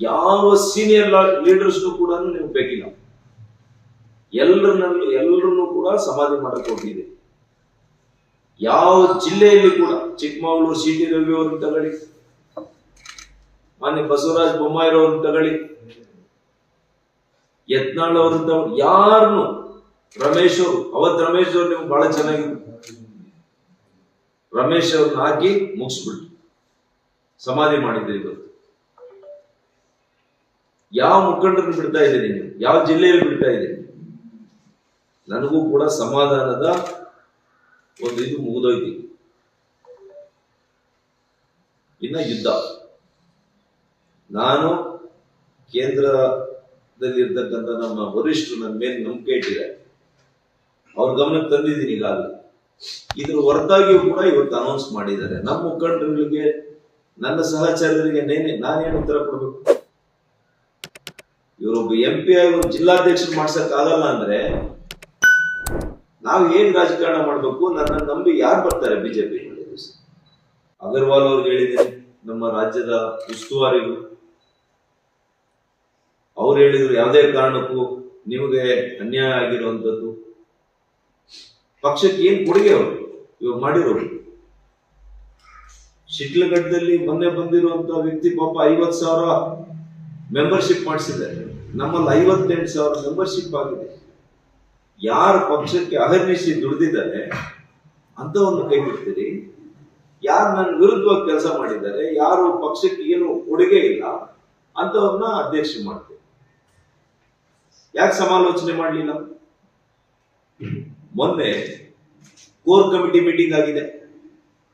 ಯಾವ senior leaders ಕೂಡ ನೀವು ಬೇಕಿಲ್ಲ. ಎಲ್ಲರನ್ನ ಎಲ್ಲರನ್ನೂ ಕೂಡ ಸಮಾಧಿ ಮಾಡಕ್ಕೆ ಹೋಗಿದೆ ಯಾವ ಜಿಲ್ಲೆಯಲ್ಲಿ ಕೂಡ ಚಿಕ್ಕಮಗಳೂರು ಸಿ ಟಿ ರವಿ ಅವ್ರನ್ನ ತಗೊಳ್ಳಿ. ಮಾನ್ಯ ಬಸವರಾಜ ಬೊಮ್ಮಾಯಿರವ್ರನ್ನ ತಗೊಳ್ಳಿ. ಯತ್ನಾಳ್ ಅವ್ರನ್ನ ಯಾರನ್ನು ರಮೇಶ್ ಅವರು ಅವತ್ ರಮೇಶ್ ಅವ್ರು ನೀವು ಬಹಳ ಚೆನ್ನಾಗಿ ರಮೇಶ್ ಅವ್ರನ್ನ ಹಾಕಿ ಮುಗಿಸ್ಬಿಟ್ಟು ಸಮಾಧಿ ಮಾಡಿದ್ದೆ ಇವತ್ತು. ಯಾವ ಮುಖಂಡರನ್ನು ಬಿಡ್ತಾ ಇದ್ದೀನಿ ನೀವು? ಯಾವ ಜಿಲ್ಲೆಯಲ್ಲಿ ಬಿಡ್ತಾ ಇದ್ದೀನಿ ನನಗೂ ಕೂಡ ಸಮಾಧಾನದ ಒಂದು ಇದು ಮುಗಿದೋಯ್ತು. ಇನ್ನ ಯುದ್ಧ. ನಾನು ಕೇಂದ್ರದಲ್ಲಿರ್ತಕ್ಕಂಥ ನಮ್ಮ ವರಿಷ್ಠರು ನನ್ನ ಮೇಲೆ ನಂಬಿಕೆ ಇಟ್ಟಿದೆ ಅವ್ರ ಗಮನಕ್ಕೆ ತಂದಿದ್ದೀನಿ ಈಗಾಗಲೇ. ಇದ್ರ ಹೊರತಾಗಿಯೂ ಕೂಡ ಇವತ್ತು ಅನೌನ್ಸ್ ಮಾಡಿದ್ದಾರೆ. ನಮ್ಮ ಮುಖಂಡರುಗಳಿಗೆ, ನನ್ನ ಸಹಚರರಿಗೆ ನೇನೆ ನಾನೇನು ಉತ್ತರ ಕೊಡಬೇಕು? ಇವರೊಬ್ಬ ಎಂ ಪಿ ಆಗಿ ಜಿಲ್ಲಾಧ್ಯಕ್ಷರು ಮಾಡ್ಸಕ್ ಆಗಲ್ಲ ಅಂದ್ರೆ ನಾವು ಏನ್ ರಾಜಕಾರಣ ಮಾಡ್ಬೇಕು ನನ್ನ ನಂಬಿ ಯಾರು ಬರ್ತಾರೆ ಬಿಜೆಪಿ ಅಗರ್ವಾಲ್ ಅವ್ರಿಗೆ ಹೇಳಿದ್ದೀನಿ ನಮ್ಮ ರಾಜ್ಯದ ಉಸ್ತುವಾರಿಗಳು. ಅವ್ರು ಹೇಳಿದ್ರು ಯಾವುದೇ ಕಾರಣಕ್ಕೂ ನಿಮಗೆ ಅನ್ಯಾಯ ಆಗಿರುವಂತದ್ದು ಪಕ್ಷಕ್ಕೆ ಏನ್ ಕೊಡುಗೆ ಅವರು? ಇವಾಗ ಮಾಡಿರೋರು. ಶಿಡ್ಲಘಟ್ಟದಲ್ಲಿ ಮೊನ್ನೆ ಬಂದಿರುವಂತ ವ್ಯಕ್ತಿ ಪಾಪ ಐವತ್ ಸಾವಿರ ಮೆಂಬರ್ಶಿಪ್ ಮಾಡಿಸಿದ್ದಾರೆ. ನಮ್ಮಲ್ಲಿ ಐವತ್ತೆಂಟು ಸಾವಿರ ಮೆಂಬರ್ಶಿಪ್ ಆಗಿದೆ. ಯಾರು ಪಕ್ಷಕ್ಕೆ ಅಹರ್ನಿಸಿ ದುಡಿದಿದ್ದಾರೆ ಅಂತವನ್ನು ಕೈ ಬಿಡ್ತೀರಿ. ಯಾರು ನನ್ನ ವಿರುದ್ಧವಾಗಿ ಕೆಲಸ ಮಾಡಿದ್ದಾರೆ, ಯಾರು ಪಕ್ಷಕ್ಕೆ ಏನು ಕೊಡುಗೆ ಇಲ್ಲ ಅಂತವನ್ನ ಅಧ್ಯಕ್ಷ ಮಾಡ್ತೀವಿ. ಯಾಕೆ ಸಮಾಲೋಚನೆ ಮಾಡಲಿಲ್ಲ? ಮೊನ್ನೆ ಕೋರ್ ಕಮಿಟಿ ಮೀಟಿಂಗ್ ಆಗಿದೆ.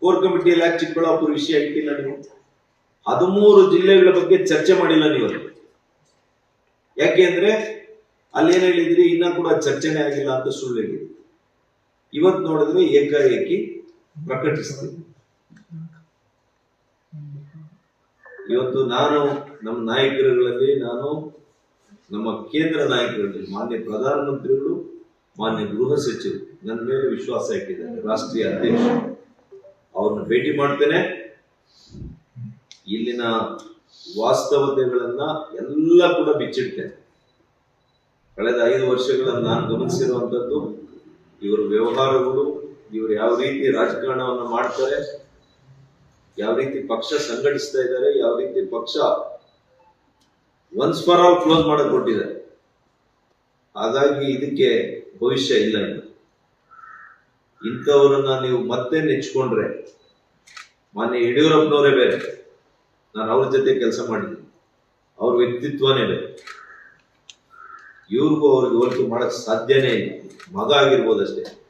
ಕೋರ್ ಕಮಿಟಿಯಲ್ಲಿ ಯಾಕೆ ಚಿಕ್ಕಬಳ್ಳಾಪುರ ವಿಷಯ ಇಟ್ಟಿಲ್ಲ ನೀವು? ಹದಿಮೂರು ಜಿಲ್ಲೆಗಳ ಬಗ್ಗೆ ಚರ್ಚೆ ಮಾಡಿಲ್ಲ ನೀವು. ಯಾಕೆ ಅಂದ್ರೆ ಅಲ್ಲಿ ಏನ್ ಹೇಳಿದ್ರಿ, ಇನ್ನ ಕೂಡ ಚರ್ಚೆನೆ ಆಗಿಲ್ಲ ಅಂತ ಸುಳ್ಳು ಹೇಳಿದ್ರಿ. ಇವತ್ತು ನೋಡಿದ್ರೆ ಏಕಾಏಕಿ ಪ್ರಕಟಿಸ್ತೀವಿ. ಇವತ್ತು ನಾನು ನಮ್ಮ ನಾಯಕರುಗಳಲ್ಲಿ, ನಾನು ನಮ್ಮ ಕೇಂದ್ರ ನಾಯಕರಲ್ಲಿ, ಮಾನ್ಯ ಪ್ರಧಾನಮಂತ್ರಿಗಳು, ಮಾನ್ಯ ಗೃಹ ಸಚಿವರು, ನನ್ನ ಮೇಲೆ ವಿಶ್ವಾಸ ಇಟ್ಟಿದ್ದಾರೆ ರಾಷ್ಟ್ರೀಯ ಅಧ್ಯಕ್ಷ ಅವ್ರನ್ನ ಭೇಟಿ ಮಾಡ್ತೇನೆ. ಇಲ್ಲಿನ ವಾಸ್ತವತೆಗಳನ್ನ ಎಲ್ಲ ಕೂಡ ಬಿಚ್ಚಿಡ್ತೇನೆ. ಕಳೆದ ಐದು ವರ್ಷಗಳನ್ನು ನಾನು ಗಮನಿಸಿರುವಂಥದ್ದು, ಇವರ ವ್ಯವಹಾರಗಳು, ಇವರು ಯಾವ ರೀತಿ ರಾಜಕಾರಣವನ್ನು ಮಾಡ್ತಾರೆ, ಯಾವ ರೀತಿ ಪಕ್ಷ ಸಂಘಟಿಸ್ತಾ ಇದ್ದಾರೆ, ಯಾವ ರೀತಿ ಪಕ್ಷ ಒನ್ಸ್ ಫಾರ್ ಆಲ್ ಕ್ಲೋಸ್ ಮಾಡಕ್ ಕೊಟ್ಟಿದೆ ಹಾಗಾಗಿ ಇದಕ್ಕೆ ಭವಿಷ್ಯ ಇಲ್ಲ ಇನ್ನು. ಇಂಥವ್ರನ್ನ ನೀವು ಮತ್ತೆ ನೆಚ್ಕೊಂಡ್ರೆ, ಮಾನ್ಯ ಯಡಿಯೂರಪ್ಪನವರೇ ಬೇರೆ. ನಾನು ಅವ್ರ ಜೊತೆ ಕೆಲಸ ಮಾಡಿದ್ದೀನಿ. ಅವ್ರ ವ್ಯಕ್ತಿತ್ವನೇ ಬೇರೆ. ಇವ್ರಿಗೂ ಅವ್ರಿಗೆ ಹೋಲಿಕೆ ಮಾಡಕ್ ಸಾಧ್ಯನೇ ಇಲ್ಲ. ಮಗ ಆಗಿರ್ಬೋದಷ್ಟೇ.